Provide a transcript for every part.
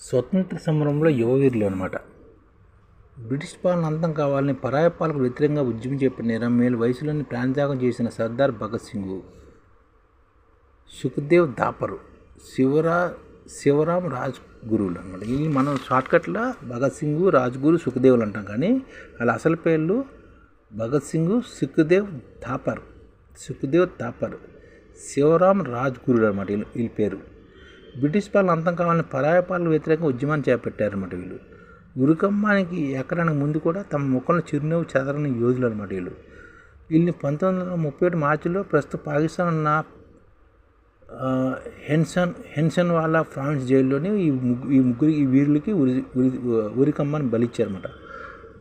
స్వతంత్ర సమరంలో యువవీరులు అనమాట బ్రిటిష్ పాలన అంతం కావాలని పరాయ పాలకు వ్యతిరేకంగా ఉద్యమం చేపట్టిన ఇరవై ఏళ్ళ వయసులోని ప్రాణత్యాగం చేసిన సర్దార్ భగత్ సింగ్ సుఖదేవ్ దాపరు శివరా శివరాం రాజ్ గురువులు అనమాట వీళ్ళు మనం షార్ట్కట్లో భగత్ సింగ్ రాజ్గురు సుఖదేవులు అంటాం కానీ వాళ్ళ అసలు పేర్లు భగత్ సింగ్ సుఖదేవ్ థాపర్ సుఖదేవ్ థాపర్ శివరాం రాజ్గురుడు అనమాట వీళ్ళు వీళ్ళ పేరు. బ్రిటిష్ పాలన అంతం కావాలని పరాయ పాలన వ్యతిరేకంగా ఉద్యమాన్ని చేపట్టారన్నమాట వీళ్ళు. ఉరికమ్మానికి ఎక్కడానికి ముందు కూడా తమ ముఖంలో చిరునవ్వు చెదరని యోధులు అనమాట వీళ్ళు. వీళ్ళని పంతొమ్మిది వందల ముప్పై ఒకటి మార్చిలో ప్రస్తుతం పాకిస్తాన్ ఉన్న హెన్సన్ హెన్సన్ వాళ్ళ ఫ్రాన్స్ జైల్లోనే ఈ ముగ్గు ఈ ముగ్గురు ఈ వీరులకి ఉరి ఉరి ఉరికమ్మని బలిచ్చారన్నమాట.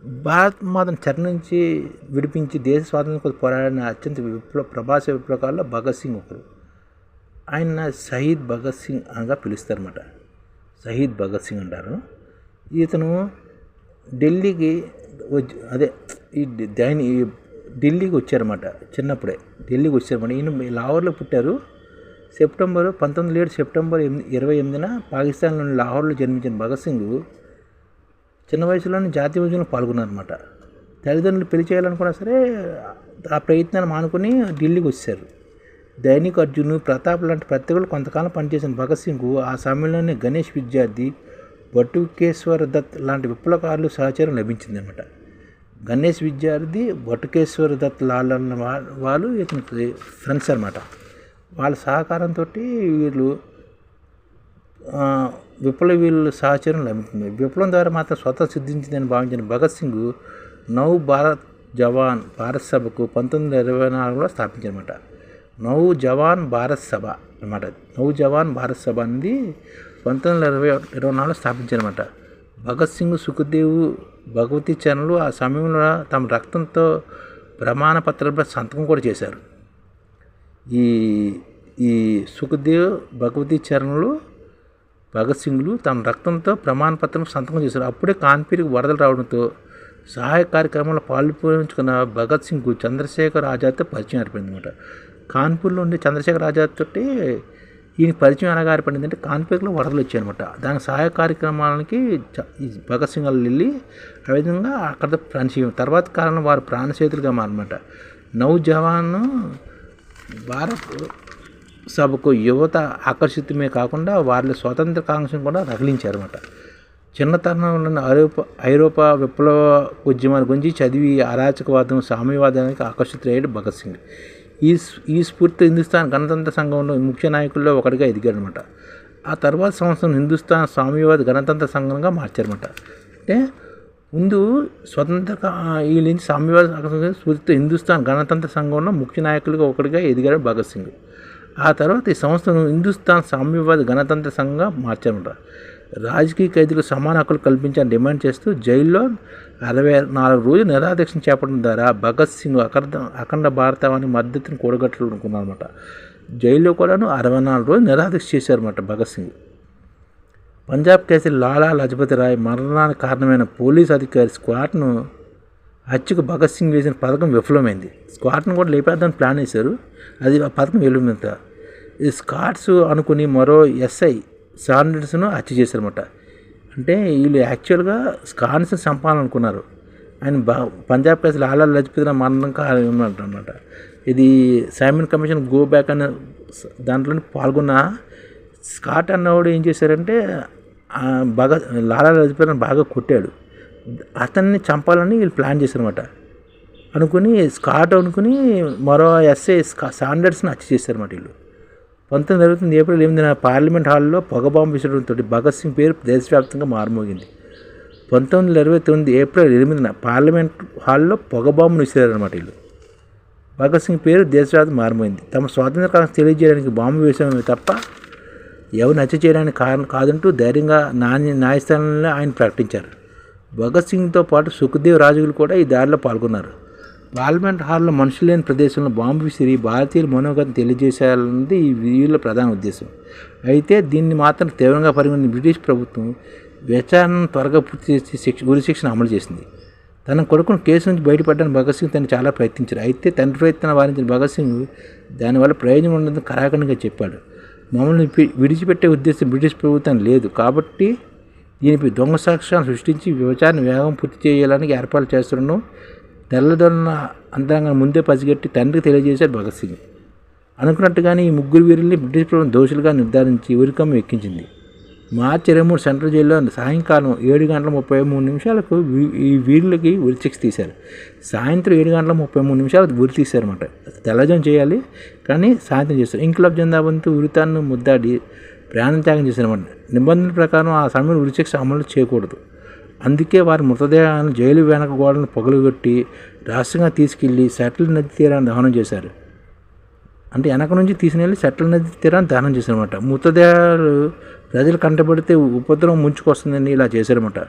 భారత్ మాతను చర నుంచి విడిపించి దేశ స్వాతంత్రం కోసం పోరాడిన అత్యంత విప్లవ ప్రభాస విప్లవకాల్లో భగత్ సింగ్ ఒకరు. ఆయన షహీద్ భగత్ సింగ్ అనగా పిలుస్తారన్నమాట. షహీద్ భగత్ సింగ్ అంటారు. ఇతను ఢిల్లీకి వచ్చి అదే ఈ దాని ఢిల్లీకి వచ్చారన్నమాట చిన్నప్పుడే. ఢిల్లీకి వచ్చారన్నమాట. ఈయన లాహోర్లో పుట్టారు. సెప్టెంబర్ పంతొమ్మిది ఏడు సెప్టెంబర్ ఎనిమిది ఇరవై ఎనిమిదిన పాకిస్తాన్లోని లాహోర్లో జన్మించిన భగత్ సింగ్ చిన్న వయసులోనే జాతీయ ఉద్యమంలో పాల్గొన్నారన్నమాట. తల్లిదండ్రులు పెళ్ళి చేయాలనుకున్నా సరే ఆ ప్రయత్నాన్ని మానుకొని ఢిల్లీకి వచ్చారు. దైనిక్ అర్జున్ ప్రతాప్ లాంటి పత్రికలు కొంతకాలం పనిచేసిన భగత్ సింగ్ ఆ సమయంలోనే గణేష్ విద్యార్థి బటుకేశ్వర దత్ లాంటి విప్లవకారులు సహచారం లభించిందన్నమాట. గణేష్ విద్యార్థి బటుకేశ్వర దత్ లాల్ అన్న వాళ్ళు ఇతనికి ఫ్రెండ్స్ అనమాట వాళ్ళ సహకారంతో వీళ్ళు విప్లవ వీళ్ళు సహచరం లభించింది. విప్లవం ద్వారా మాత్రం స్వతः సిద్ధించిందని భావించిన భగత్ సింగ్ నవ్ భారత్ జవాన్ భారత్ సభకు పంతొమ్మిది వందల ఇరవై నాలుగులో స్థాపించారన్నమాట. నవ్ జవాన్ భారత్ సభ అనమాట నవ్ జవాన్ భారత్ సభ అనేది పంతొమ్మిది వందల ఇరవై ఇరవై నాలుగులో స్థాపించారనమాట భగత్ సింగ్ సుఖదేవ్ భగవతి చరణులు ఆ సమయంలో తమ రక్తంతో ప్రమాణ పత్రంపై సంతకం కూడా చేశారు. ఈ ఈ సుఖదేవ్ భగవతి చరణులు భగత్ సింగ్లు తమ రక్తంతో ప్రమాణ పత్రం సంతకం చేశారు. అప్పుడే కాన్పీరికి వరదలు రావడంతో సహాయ కార్యక్రమంలో పాల్పంచుకున్న భగత్ సింగ్ చంద్రశేఖర్ ఆజాద్తో పరిచయం ఏర్పడింది అనమాట కాన్పూర్లో ఉండే చంద్రశేఖర్ ఆజాద్ తోటి ఈయన పరిచయం ఎలాగ ఏర్పడింది అంటే కాన్పూర్లో వరదలు వచ్చాయన్నమాట. దానికి సహాయ కార్యక్రమాలకి భగత్ సింగ్ వాళ్ళు వెళ్ళి ఆ విధంగా అక్కడ ప్రాణశీయం తర్వాత కాలంలో వారు ప్రాణశేతులుగా మారనమాట నౌ జవాన్ భారత్ సభకు యువత ఆకర్షితమే కాకుండా వారి స్వతంత్ర కాంక్షను కూడా రగిలించారన్నమాట. చిన్నతనంలోని ఐరోపా ఐరోపా విప్లవ ఉద్యమాల గురించి చదివి అరాచకవాదం సామ్యవాదానికి ఆకర్షితులయ్యాడు భగత్ సింగ్. ఈ స్- ఈ స్ఫూర్తి హిందుస్థాన్ గణతంత్ర సంఘంలో ముఖ్య నాయకుల్లో ఒకటిగా ఎదిగాడనమాట. ఆ తర్వాత సంవత్సరం హిందుస్థాన్ సామ్యవాద గణతంత్ర సంఘంగా మార్చారనమాట. అంటే ముందు స్వతంత్ర వీళ్ళ నుంచి సామ్యవాద సంఘం స్ఫూర్తితో హిందుస్థాన్ గణతంత్ర సంఘంలో ముఖ్య నాయకులుగా ఒకటిగా ఎదిగాడు భగత్ సింగ్. ఆ తర్వాత ఈ సంస్థను హిందుస్థాన్ సామ్యవాద గణతంత్ర సంఘంగా మార్చారనమాట. రాజకీయ ఖైదీలకు సమాన హక్కులు కల్పించాలని డిమాండ్ చేస్తూ జైల్లో అరవై నాలుగు రోజులు నిరాదీక్షణ చేపట్టడం ద్వారా భగత్ సింగ్ అఖండ అఖండ భారతాన్ని మద్దతుని కూడగట్టాలనుకున్నారన్నమాట జైల్లో కూడాను అరవై నాలుగు రోజులు నిరాదీక్ష చేశారన్నమాట భగత్ సింగ్. పంజాబ్ కేసరి లాలా లజపతి రాయ్ మరణానికి కారణమైన పోలీస్ అధికారి స్క్వాట్ను హత్యకు భగత్ సింగ్ వేసిన పథకం విఫలమైంది. స్క్వాట్ను కూడా లేపేద్దామని ప్లాన్ వేశారు అది ఆ పథకం విఫలమైంది ఈ స్కాట్స్ అనుకుని మరో ఎస్ఐ సాండర్స్ను హత్య చేశారన్నమాట అంటే వీళ్ళు యాక్చువల్గా స్కాట్స్ని చంపాలనుకున్నారు. ఆయన బా పంజాబ్ కేసు లాలా లజపతి మరణం కారణం అనమాట ఇది సైమన్ కమిషన్ గో బ్యాక్ అనే దాంట్లో పాల్గొన్న స్కాట్ అన్నవాడు ఏం చేశారంటే బాగా లాలా లజపతి బాగా కొట్టాడు. అతన్ని చంపాలని వీళ్ళు ప్లాన్ చేశారనమాట అనుకుని స్కాట్ అనుకుని మరో ఎస్ఐ స్కా సాండర్స్ని హత్య చేశారన్నమాట వీళ్ళు. పంతొమ్మిది జరుగుతుంది ఏప్రిల్ ఎనిమిదిన పార్లమెంట్ హాల్లో పొగబాంబు విసరడంతో భగత్ సింగ్ పేరు దేశవ్యాప్తంగా మారుమోగింది. పంతొమ్మిది వందల ఇరవై తొమ్మిది ఏప్రిల్ ఎనిమిదిన పార్లమెంట్ హాల్లో పొగబాంబును విసిరారనమాట వీళ్ళు. భగత్ సింగ్ పేరు దేశవ్యాప్తం మారిపోయింది తమ స్వాతంత్ర కాలం తెలియజేయడానికి బాంబు వేసామే తప్ప ఎవరిని హత్య చేయడానికి కారణం కాదంటూ ధైర్యంగా నాణ్య న్యాయస్థానంలో ఆయన ప్రకటించారు. భగత్ సింగ్తో పాటు సుఖదేవ్ రాజుగులు కూడా ఈ దారిలో పాల్గొన్నారు. పార్లమెంట్ హాల్లో మనుషులు లేని ప్రదేశంలో బాంబు విసిరి భారతీయుల మనోగతం తెలియజేసేయాలన్నది ఈ వీళ్ళ ప్రధాన ఉద్దేశం. అయితే దీన్ని మాత్రం తీవ్రంగా పరిగణించిన బ్రిటిష్ ప్రభుత్వం విచారణను త్వరగా పూర్తి చేసి శిక్ష ఉరి అమలు చేసింది. తన కొడుకును కేసు నుంచి బయటపడడానికి భగత్ సింగ్ తను చాలా ప్రయత్నించారు. అయితే తండ్రి ప్రయత్నం వారించిన భగత్ సింగ్ దానివల్ల ప్రయోజనం ఉండదని కరాఖండిగా చెప్పాడు. మమ్మల్ని విడిచిపెట్టే ఉద్దేశం బ్రిటిష్ ప్రభుత్వం లేదు. కాబట్టి దీనిపై దొంగ సాక్ష్యాలను సృష్టించి విచారణ వేగం పూర్తి చేయాలని ఏర్పాటు చేస్తున్నాను. తెల్లదొన్న అంతరంగా ముందే పసిగట్టి తండ్రికి తెలియజేశారు భగత్ సింగ్. అనుకున్నట్టుగానే ఈ ముగ్గురు వీరుల్ని బ్రిటిష్ ప్రభుత్వం దోషులుగా నిర్ధారించి ఉరికమ్మ ఎక్కించింది. మార్చి ఇరవై మూడు సెంట్రల్ జైల్లో సాయంకాలం ఏడు గంటల ముప్పై మూడు నిమిషాలకు వీ- ఈ వీరులకి ఉరిచిక్స్ తీశారు. సాయంత్రం ఏడు గంటల ముప్పై మూడు నిమిషాలకు ఉరి తీశారన్నమాట. తెల్లజం చేయాలి కానీ సాయంత్రం చేస్తారు. ఇంక్లబ్ జందాబంతు ఉరితాన్ని ముద్దాడి ప్రాణం త్యాగం చేశారన్నమాట. నిబంధనల ప్రకారం ఆ సమయంలో ఉరిచిక్స్ అమలు చేయకూడదు. అందుకే వారి మృతదేహాలను జైలు వెనక గోడలను పగులుగొట్టి రహస్యంగా తీసుకెళ్ళి సెటిల్ నది తీరాన్ని దహనం చేశారు. అంటే వెనక నుంచి తీసుకెళ్ళి సెట్ల నది తీరాన్ని దహనం చేశారనమాట మృతదేహాలు ప్రజలు కంటపడితే ఉపద్రవం ముంచుకొస్తుందని ఇలా చేశారన్నమాట.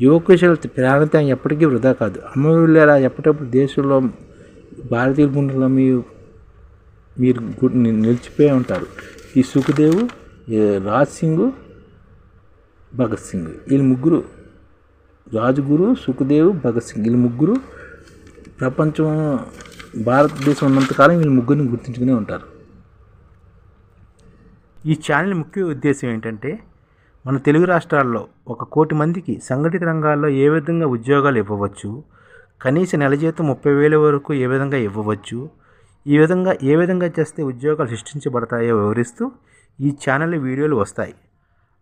యువకుశల ప్రాణత్యాగం ఎప్పటికీ వృధా కాదు. అమరులేరా ఎప్పటికప్పుడు దేశంలో భారతీయుల గుండెల్లో మీ మీరు నిలిచిపోయి ఉంటారు. ఈ సుఖదేవ్ రాజ్ సింగ్ భగత్ సింగ్ వీళ్ళు ముగ్గురు రాజుగురు సుఖదేవ్ భగత్ సింగ్ వీళ్ళు ముగ్గురు ప్రపంచం భారతదేశం ఉన్నంతకాలం వీళ్ళు ముగ్గురిని గుర్తుంచుకునే ఉంటారు. ఈ ఛానల్ ముఖ్య ఉద్దేశం ఏంటంటే మన తెలుగు రాష్ట్రాల్లో ఒక కోటి మందికి సంఘటిత రంగాల్లో ఏ విధంగా ఉద్యోగాలు ఇవ్వవచ్చు కనీస నెల జీతం ముప్పై వేల వరకు ఏ విధంగా ఇవ్వవచ్చు ఈ విధంగా ఏ విధంగా చేస్తే ఉద్యోగాలు సృష్టించబడతాయో వివరిస్తూ ఈ ఛానల్ వీడియోలు వస్తాయి.